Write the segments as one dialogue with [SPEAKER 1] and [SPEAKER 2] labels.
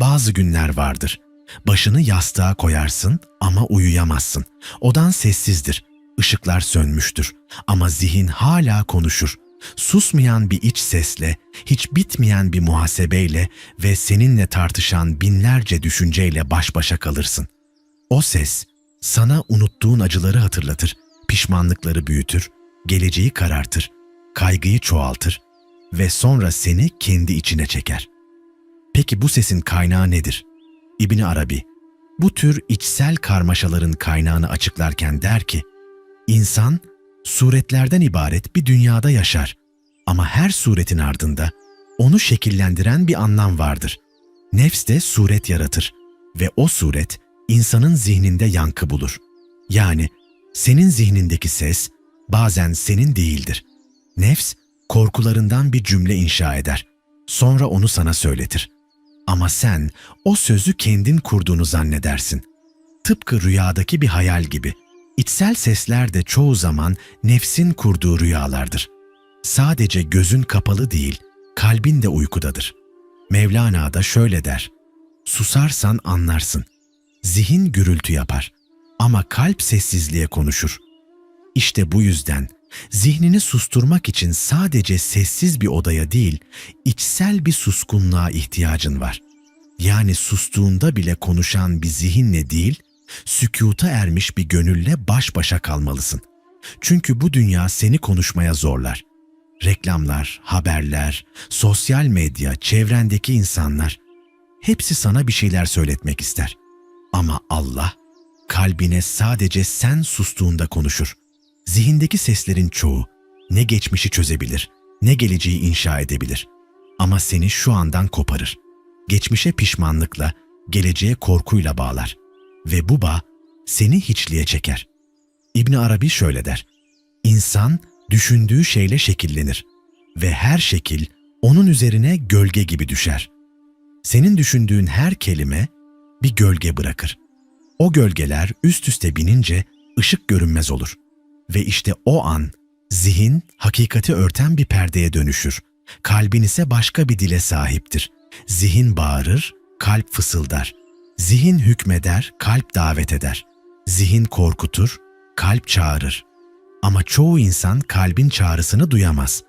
[SPEAKER 1] Bazı günler vardır. Başını yastığa koyarsın ama uyuyamazsın. Odan sessizdir. Işıklar sönmüştür ama zihin hala konuşur. Susmayan bir iç sesle, hiç bitmeyen bir muhasebeyle ve seninle tartışan binlerce düşünceyle baş başa kalırsın. O ses sana unuttuğun acıları hatırlatır, pişmanlıkları büyütür, geleceği karartır, kaygıyı çoğaltır ve sonra seni kendi içine çeker. Peki bu sesin kaynağı nedir? İbni Arabi, bu tür içsel karmaşaların kaynağını açıklarken der ki, İnsan, suretlerden ibaret bir dünyada yaşar ama her suretin ardında onu şekillendiren bir anlam vardır. Nefs de suret yaratır ve o suret insanın zihninde yankı bulur. Yani senin zihnindeki ses bazen senin değildir. Nefs korkularından bir cümle inşa eder. Sonra onu sana söyletir. Ama sen o sözü kendin kurduğunu zannedersin. Tıpkı rüyadaki bir hayal gibi. İçsel sesler de çoğu zaman nefsin kurduğu rüyalardır. Sadece gözün kapalı değil, kalbin de uykudadır. Mevlana da şöyle der. Susarsan anlarsın. Zihin gürültü yapar ama kalp sessizliğe konuşur. İşte bu yüzden zihnini susturmak için sadece sessiz bir odaya değil, içsel bir suskunluğa ihtiyacın var. Yani sustuğunda bile konuşan bir zihinle değil, sükuta ermiş bir gönülle baş başa kalmalısın. Çünkü bu dünya seni konuşmaya zorlar. Reklamlar, haberler, sosyal medya, çevrendeki insanlar hepsi sana bir şeyler söyletmek ister. Ama Allah kalbine sadece sen sustuğunda konuşur. Zihindeki seslerin çoğu ne geçmişi çözebilir, ne geleceği inşa edebilir. Ama seni şu andan koparır. Geçmişe pişmanlıkla, geleceğe korkuyla bağlar. Ve bu bağ seni hiçliğe çeker. İbni Arabi şöyle der. İnsan düşündüğü şeyle şekillenir ve her şekil onun üzerine gölge gibi düşer. Senin düşündüğün her kelime bir gölge bırakır. O gölgeler üst üste binince ışık görünmez olur. Ve işte o an zihin hakikati örten bir perdeye dönüşür. Kalbin ise başka bir dile sahiptir. Zihin bağırır, kalp fısıldar. Zihin hükmeder, kalp davet eder. Zihin korkutur, kalp çağırır. Ama çoğu insan kalbin çağrısını duyamaz.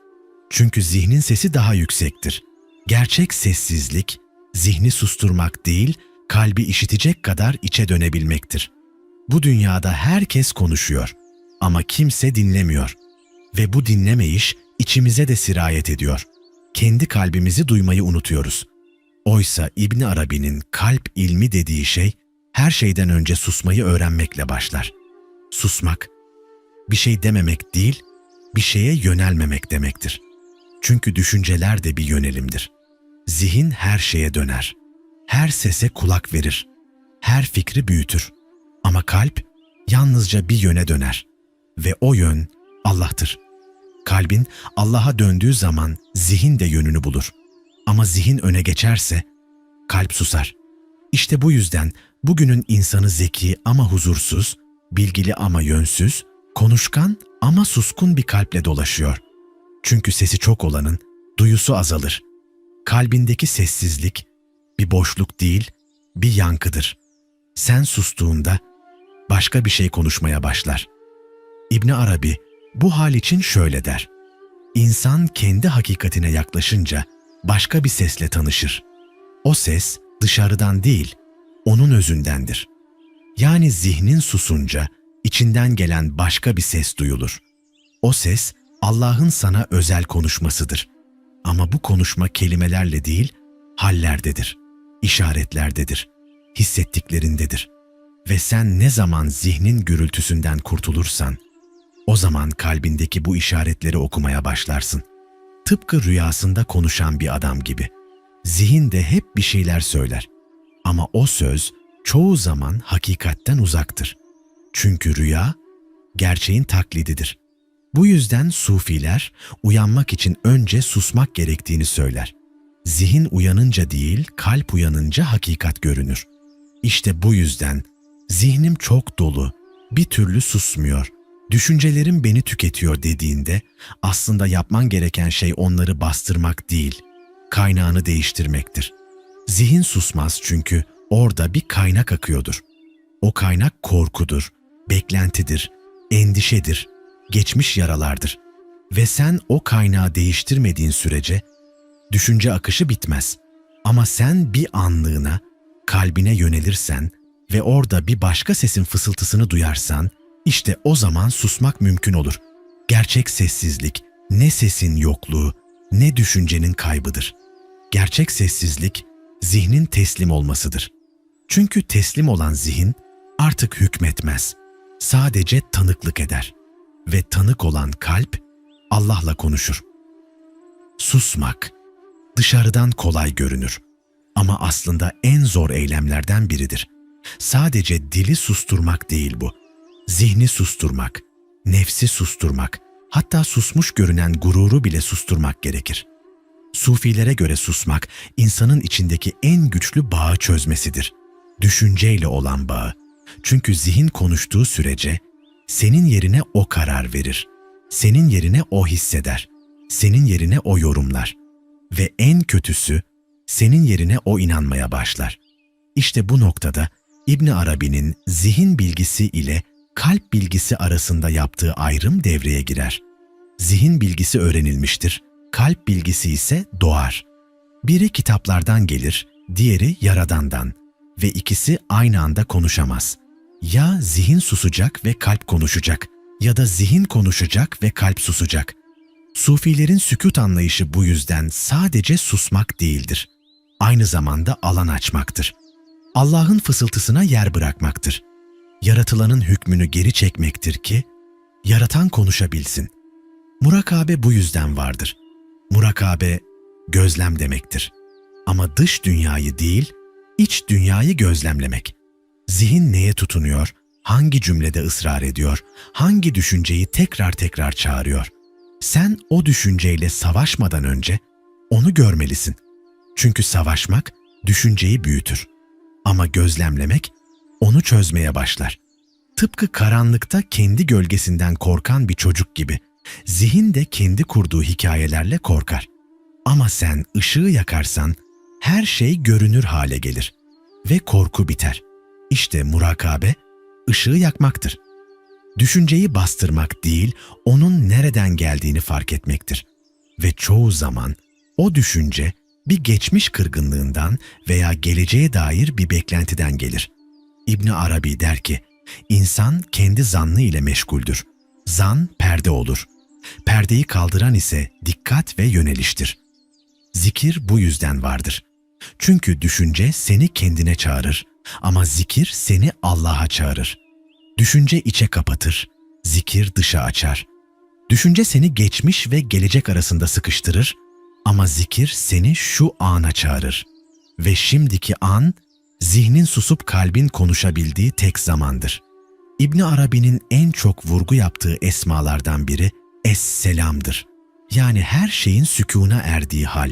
[SPEAKER 1] Çünkü zihnin sesi daha yüksektir. Gerçek sessizlik, zihni susturmak değil, kalbi işitecek kadar içe dönebilmektir. Bu dünyada herkes konuşuyor ama kimse dinlemiyor. Ve bu dinlemeyiş içimize de sirayet ediyor. Kendi kalbimizi duymayı unutuyoruz. Oysa İbni Arabi'nin kalp ilmi dediği şey her şeyden önce susmayı öğrenmekle başlar. Susmak, bir şey dememek değil, bir şeye yönelmemek demektir. Çünkü düşünceler de bir yönelimdir. Zihin her şeye döner. Her sese kulak verir. Her fikri büyütür. Ama kalp yalnızca bir yöne döner. Ve o yön Allah'tır. Kalbin Allah'a döndüğü zaman zihin de yönünü bulur. Ama zihin öne geçerse kalp susar. İşte bu yüzden bugünün insanı zeki ama huzursuz, bilgili ama yönsüz, konuşkan ama suskun bir kalple dolaşıyor. Çünkü sesi çok olanın duyusu azalır. Kalbindeki sessizlik bir boşluk değil, bir yankıdır. Sen sustuğunda başka bir şey konuşmaya başlar. İbni Arabi bu hal için şöyle der. İnsan kendi hakikatine yaklaşınca başka bir sesle tanışır. O ses dışarıdan değil, onun özündendir. Yani zihnin susunca içinden gelen başka bir ses duyulur. O ses Allah'ın sana özel konuşmasıdır. Ama bu konuşma kelimelerle değil, hallerdedir, işaretlerdedir, hissettiklerindedir. Ve sen ne zaman zihnin gürültüsünden kurtulursan, o zaman kalbindeki bu işaretleri okumaya başlarsın. Tıpkı rüyasında konuşan bir adam gibi. Zihin de hep bir şeyler söyler. Ama o söz çoğu zaman hakikatten uzaktır. Çünkü rüya gerçeğin taklididir. Bu yüzden sufiler uyanmak için önce susmak gerektiğini söyler. Zihin uyanınca değil, kalp uyanınca hakikat görünür. İşte bu yüzden zihnim çok dolu, bir türlü susmuyor. Düşüncelerim beni tüketiyor dediğinde aslında yapman gereken şey onları bastırmak değil, kaynağını değiştirmektir. Zihin susmaz çünkü orada bir kaynak akıyordur. O kaynak korkudur, beklentidir, endişedir, geçmiş yaralardır. Ve sen o kaynağı değiştirmediğin sürece düşünce akışı bitmez. Ama sen bir anlığına, kalbine yönelirsen ve orada bir başka sesin fısıltısını duyarsan, işte o zaman susmak mümkün olur. Gerçek sessizlik, ne sesin yokluğu, ne düşüncenin kaybıdır. Gerçek sessizlik, zihnin teslim olmasıdır. Çünkü teslim olan zihin artık hükmetmez. Sadece tanıklık eder. Ve tanık olan kalp Allah'la konuşur. Susmak dışarıdan kolay görünür ama aslında en zor eylemlerden biridir. Sadece dili susturmak değil bu. Zihni susturmak, nefsi susturmak, hatta susmuş görünen gururu bile susturmak gerekir. Sufilere göre susmak, insanın içindeki en güçlü bağı çözmesidir. Düşünceyle olan bağı. Çünkü zihin konuştuğu sürece senin yerine o karar verir. Senin yerine o hisseder. Senin yerine o yorumlar. Ve en kötüsü senin yerine o inanmaya başlar. İşte bu noktada İbn Arabi'nin zihin bilgisi ile kalp bilgisi arasında yaptığı ayrım devreye girer. Zihin bilgisi öğrenilmiştir, kalp bilgisi ise doğar. Biri kitaplardan gelir, diğeri yaradandan ve ikisi aynı anda konuşamaz. Ya zihin susacak ve kalp konuşacak ya da zihin konuşacak ve kalp susacak. Sufilerin sükut anlayışı bu yüzden sadece susmak değildir. Aynı zamanda alan açmaktır. Allah'ın fısıltısına yer bırakmaktır. Yaratılanın hükmünü geri çekmektir ki, yaratan konuşabilsin. Murakabe bu yüzden vardır. Murakabe, gözlem demektir. Ama dış dünyayı değil, iç dünyayı gözlemlemek. Zihin neye tutunuyor, hangi cümlede ısrar ediyor, hangi düşünceyi tekrar tekrar çağırıyor. Sen o düşünceyle savaşmadan önce onu görmelisin. Çünkü savaşmak düşünceyi büyütür. Ama gözlemlemek onu çözmeye başlar. Tıpkı karanlıkta kendi gölgesinden korkan bir çocuk gibi zihin de kendi kurduğu hikayelerle korkar. Ama sen ışığı yakarsan her şey görünür hale gelir ve korku biter. İşte murakabe ışığı yakmaktır. Düşünceyi bastırmak değil, onun nereden geldiğini fark etmektir. Ve çoğu zaman o düşünce bir geçmiş kırgınlığından veya geleceğe dair bir beklentiden gelir. İbni Arabi der ki, insan kendi zannı ile meşguldür. Zan perde olur. Perdeyi kaldıran ise dikkat ve yöneliştir. Zikir bu yüzden vardır. Çünkü düşünce seni kendine çağırır ama zikir seni Allah'a çağırır. Düşünce içe kapatır, zikir dışa açar. Düşünce seni geçmiş ve gelecek arasında sıkıştırır ama zikir seni şu ana çağırır. Ve şimdiki an, zihnin susup kalbin konuşabildiği tek zamandır. İbni Arabi'nin en çok vurgu yaptığı esmalardan biri Es-Selam'dır. Yani her şeyin sükuna erdiği hal.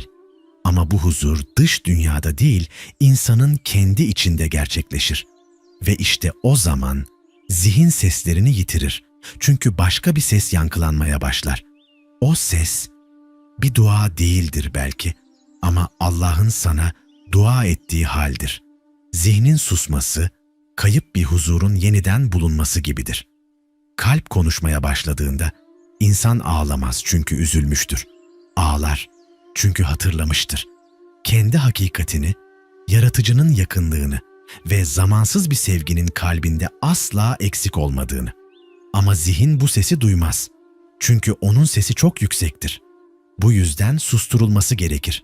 [SPEAKER 1] Ama bu huzur dış dünyada değil, insanın kendi içinde gerçekleşir. Ve işte o zaman zihin seslerini yitirir. Çünkü başka bir ses yankılanmaya başlar. O ses bir dua değildir belki ama Allah'ın sana dua ettiği haldir. Zihnin susması, kayıp bir huzurun yeniden bulunması gibidir. Kalp konuşmaya başladığında insan ağlamaz çünkü üzülmüştür. Ağlar çünkü hatırlamıştır. Kendi hakikatini, yaratıcının yakınlığını ve zamansız bir sevginin kalbinde asla eksik olmadığını. Ama zihin bu sesi duymaz. Çünkü onun sesi çok yüksektir. Bu yüzden susturulması gerekir.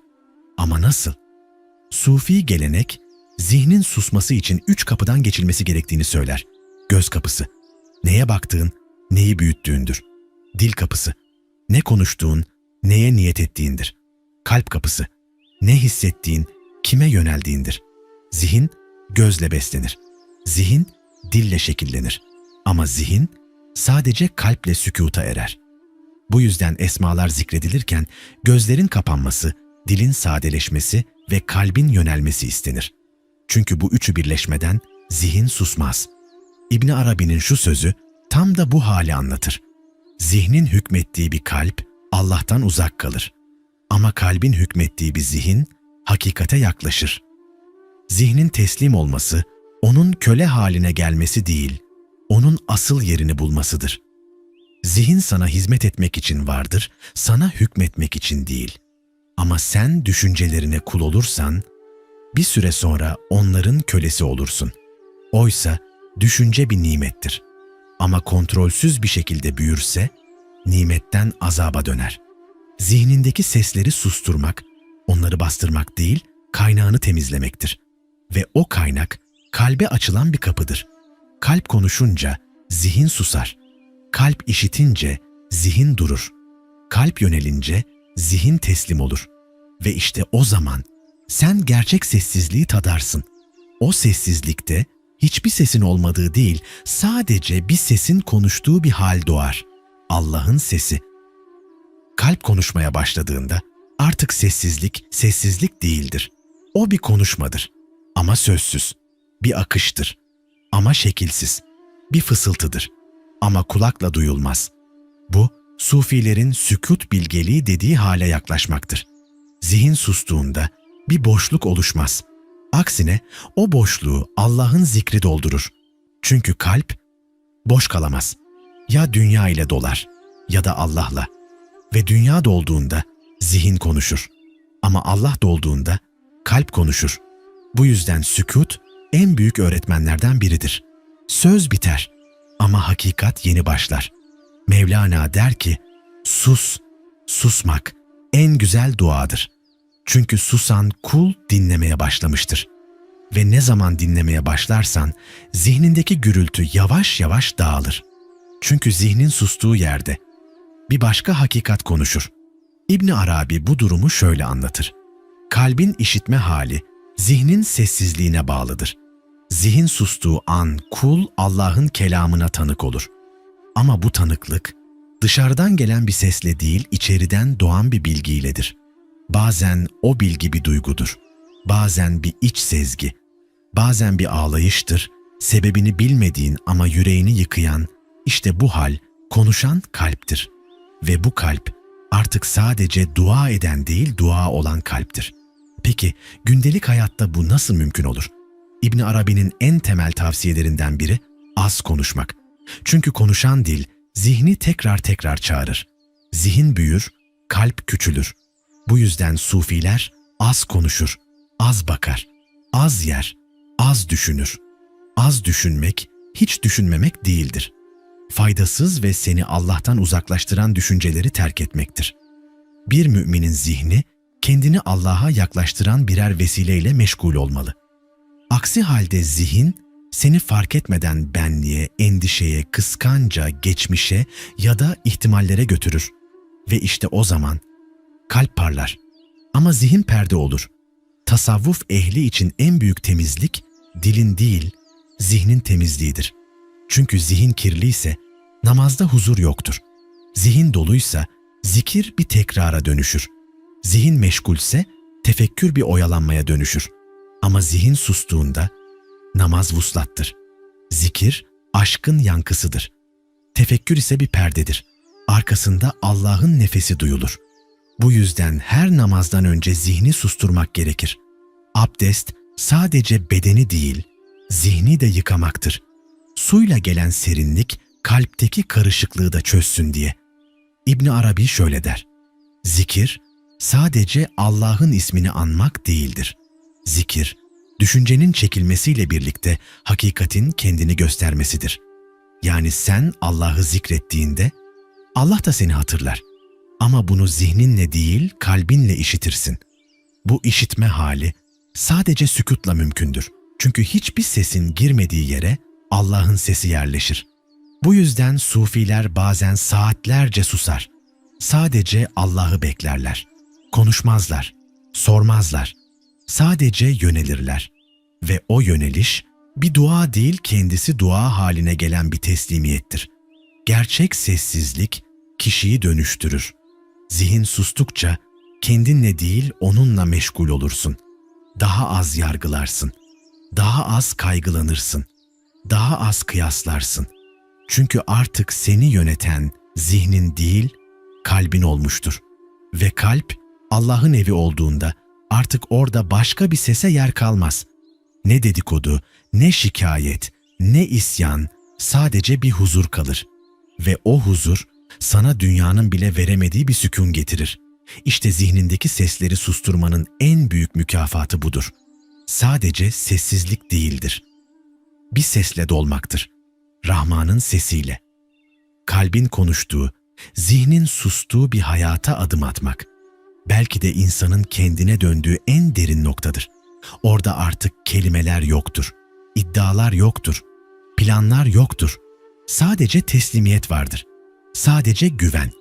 [SPEAKER 1] Ama nasıl? Sufi gelenek, zihnin susması için üç kapıdan geçilmesi gerektiğini söyler. Göz kapısı, neye baktığın, neyi büyüttüğündür. Dil kapısı, ne konuştuğun, neye niyet ettiğindir. Kalp kapısı, ne hissettiğin, kime yöneldiğindir. Zihin, gözle beslenir. Zihin, dille şekillenir. Ama zihin, sadece kalple sükuta erer. Bu yüzden esmalar zikredilirken gözlerin kapanması, dilin sadeleşmesi ve kalbin yönelmesi istenir. Çünkü bu üçü birleşmeden zihin susmaz. İbni Arabi'nin şu sözü tam da bu hali anlatır. Zihnin hükmettiği bir kalp Allah'tan uzak kalır. Ama kalbin hükmettiği bir zihin hakikate yaklaşır. Zihnin teslim olması, onun köle haline gelmesi değil, onun asıl yerini bulmasıdır. Zihin sana hizmet etmek için vardır, sana hükmetmek için değil. Ama sen düşüncelerine kul olursan, bir süre sonra onların kölesi olursun. Oysa düşünce bir nimettir. Ama kontrolsüz bir şekilde büyürse, nimetten azaba döner. Zihnindeki sesleri susturmak, onları bastırmak değil, kaynağını temizlemektir. Ve o kaynak, kalbe açılan bir kapıdır. Kalp konuşunca zihin susar. Kalp işitince zihin durur. Kalp yönelince zihin teslim olur. Ve işte o zaman sen gerçek sessizliği tadarsın. O sessizlikte hiçbir sesin olmadığı değil, sadece bir sesin konuştuğu bir hal doğar. Allah'ın sesi. Kalp konuşmaya başladığında artık sessizlik sessizlik değildir. O bir konuşmadır ama sözsüz. Bir akıştır ama şekilsiz. Bir fısıltıdır ama kulakla duyulmaz. Bu, sufilerin sükut bilgeliği dediği hale yaklaşmaktır. Zihin sustuğunda bir boşluk oluşmaz. Aksine o boşluğu Allah'ın zikri doldurur. Çünkü kalp boş kalamaz. Ya dünya ile dolar ya da Allah'la. Ve dünya dolduğunda zihin konuşur. Ama Allah dolduğunda kalp konuşur. Bu yüzden sükut en büyük öğretmenlerden biridir. Söz biter ama hakikat yeni başlar. Mevlana der ki, sus, susmak en güzel duadır. Çünkü susan kul dinlemeye başlamıştır. Ve ne zaman dinlemeye başlarsan zihnindeki gürültü yavaş yavaş dağılır. Çünkü zihnin sustuğu yerde bir başka hakikat konuşur. İbni Arabi bu durumu şöyle anlatır. Kalbin işitme hali zihnin sessizliğine bağlıdır. Zihin sustuğu an kul Allah'ın kelamına tanık olur. Ama bu tanıklık dışarıdan gelen bir sesle değil içeriden doğan bir bilgiyledir. Bazen o bilgi bir duygudur. Bazen bir iç sezgi. Bazen bir ağlayıştır. Sebebini bilmediğin ama yüreğini yıkayan işte bu hal konuşan kalptir. Ve bu kalp artık sadece dua eden değil dua olan kalptir. Peki gündelik hayatta bu nasıl mümkün olur? İbn Arabi'nin en temel tavsiyelerinden biri az konuşmak. Çünkü konuşan dil zihni tekrar tekrar çağırır. Zihin büyür, kalp küçülür. Bu yüzden sufiler az konuşur, az bakar, az yer, az düşünür. Az düşünmek hiç düşünmemek değildir. Faydasız ve seni Allah'tan uzaklaştıran düşünceleri terk etmektir. Bir müminin zihni kendini Allah'a yaklaştıran birer vesileyle meşgul olmalı. Aksi halde zihin seni fark etmeden benliğe, endişeye, kıskanca, geçmişe ya da ihtimallere götürür. Ve işte o zaman kalp parlar. Ama zihin perde olur. Tasavvuf ehli için en büyük temizlik dilin değil, zihnin temizliğidir. Çünkü zihin kirliyse namazda huzur yoktur. Zihin doluysa zikir bir tekrara dönüşür. Zihin meşgulse tefekkür bir oyalanmaya dönüşür. Ama zihin sustuğunda namaz vuslattır. Zikir aşkın yankısıdır. Tefekkür ise bir perdedir. Arkasında Allah'ın nefesi duyulur. Bu yüzden her namazdan önce zihni susturmak gerekir. Abdest sadece bedeni değil, zihni de yıkamaktır. Suyla gelen serinlik kalpteki karışıklığı da çözsün diye. İbn Arabi şöyle der. Zikir sadece Allah'ın ismini anmak değildir. Zikir, düşüncenin çekilmesiyle birlikte hakikatin kendini göstermesidir. Yani sen Allah'ı zikrettiğinde Allah da seni hatırlar. Ama bunu zihninle değil kalbinle işitirsin. Bu işitme hali sadece sükutla mümkündür. Çünkü hiçbir sesin girmediği yere Allah'ın sesi yerleşir. Bu yüzden sufiler bazen saatlerce susar. Sadece Allah'ı beklerler. Konuşmazlar, sormazlar. Sadece yönelirler. Ve o yöneliş bir dua değil kendisi dua haline gelen bir teslimiyettir. Gerçek sessizlik kişiyi dönüştürür. Zihin sustukça kendinle değil onunla meşgul olursun. Daha az yargılarsın. Daha az kaygılanırsın. Daha az kıyaslarsın. Çünkü artık seni yöneten zihnin değil, kalbin olmuştur. Ve kalp Allah'ın evi olduğunda artık orada başka bir sese yer kalmaz. Ne dedikodu, ne şikayet, ne isyan, sadece bir huzur kalır. Ve o huzur sana dünyanın bile veremediği bir sükun getirir. İşte zihnindeki sesleri susturmanın en büyük mükafatı budur. Sadece sessizlik değildir. Bir sesle dolmaktır. Rahman'ın sesiyle. Kalbin konuştuğu, zihnin sustuğu bir hayata adım atmak. Belki de insanın kendine döndüğü en derin noktadır. Orada artık kelimeler yoktur, iddialar yoktur, planlar yoktur. Sadece teslimiyet vardır. Sadece güven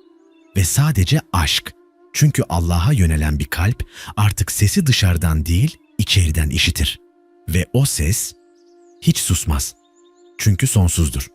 [SPEAKER 1] ve sadece aşk. Çünkü Allah'a yönelen bir kalp artık sesi dışarıdan değil, içeriden işitir. Ve o ses hiç susmaz. Çünkü sonsuzdur.